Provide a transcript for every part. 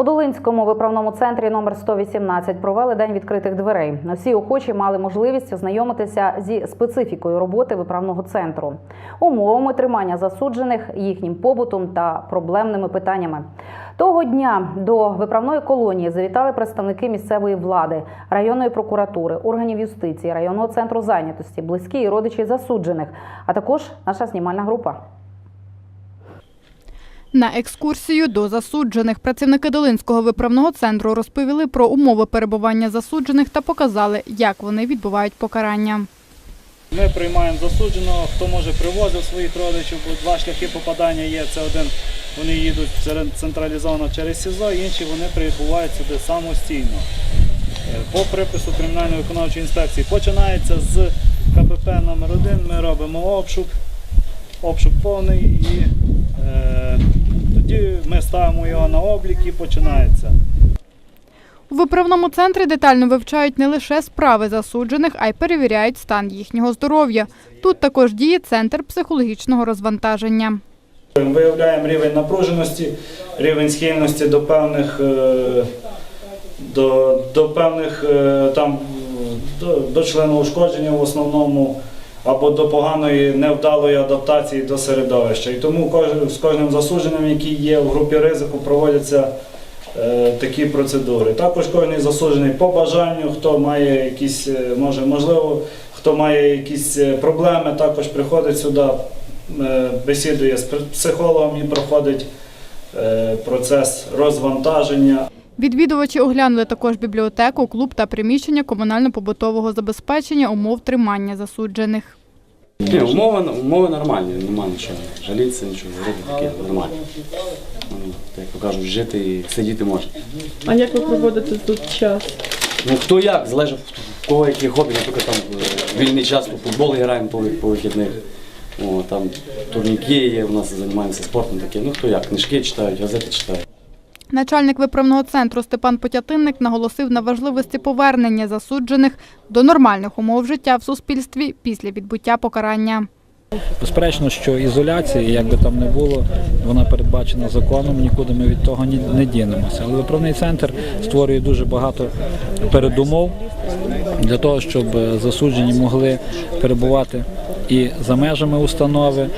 У Долинському виправному центрі номер 118 провели день відкритих дверей. Всі охочі мали можливість ознайомитися зі специфікою роботи виправного центру, умовами тримання засуджених, їхнім побутом та проблемними питаннями. Того дня до виправної колонії завітали представники місцевої влади, районної прокуратури, органів юстиції, районного центру зайнятості, близькі і родичі засуджених, а також наша знімальна група. На екскурсію до засуджених працівники Долинського виправного центру розповіли про умови перебування засуджених та показали, як вони відбувають покарання. Ми приймаємо засудженого, хто може привозив своїх родичів, бо два шляхи попадання є. Це один, вони їдуть централізовано через СІЗО, інші вони прибувають сюди самостійно. Е, По припису кримінальної виконавчої інспекції починається з КПП номер 1 ми робимо обшук, обшук повний і е, ми ставимо його на облік і починається. У виправному центрі детально вивчають не лише справи засуджених, а й перевіряють стан їхнього здоров'я. Тут також діє центр психологічного розвантаження. Виявляємо рівень напруженості, рівень схильності до певних, е, до, до певних е, там, до, до членоушкодження в основному або до поганої невдалої адаптації до середовища. І тому з кожним засудженим, який є в групі ризику, проводяться е, такі процедури. Також кожен засуджений по бажанню, хто має якісь, е, може, можливо, хто має якісь е, проблеми, також приходить сюди, бесідує з психологом і проходить процес розвантаження. Відвідувачі оглянули також бібліотеку, клуб та приміщення комунально-побутового забезпечення умов тримання засуджених. Ні, умови, умови нормальні, нема нічого. Жалітися, нічого, робити таке нормально. Ну, як то кажуть, жити і сидіти може. А як ви проводите тут час? Ну хто як, залежить в кого які хобі, наприклад, там е, вільний час у футбол граємо по, по вихідних. О, там турніки є, у нас займаємося спортом таке. Ну хто як, книжки читають, газети читають. Начальник виправного центру Степан Потятинник наголосив на важливості повернення засуджених до нормальних умов життя в суспільстві після відбуття покарання. Безперечно, що ізоляція, як би там не було, вона передбачена законом, нікуди ми від того не дінемося. Але виправний центр створює дуже багато передумов для того, щоб е, засуджені могли перебувати і за межами установи,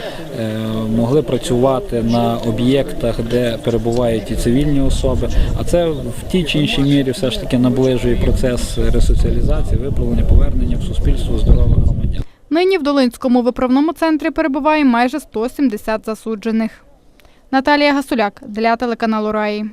е, могли працювати на об'єктах, де перебувають і цивільні особи. А це в тій чи іншій мірі все ж таки наближує процес ресоціалізації, виправлення, повернення в суспільство здорових громадян. Нині в Долинському виправному центрі перебуває майже 170 засуджених. Наталія Гасуляк для телеканалу Раї.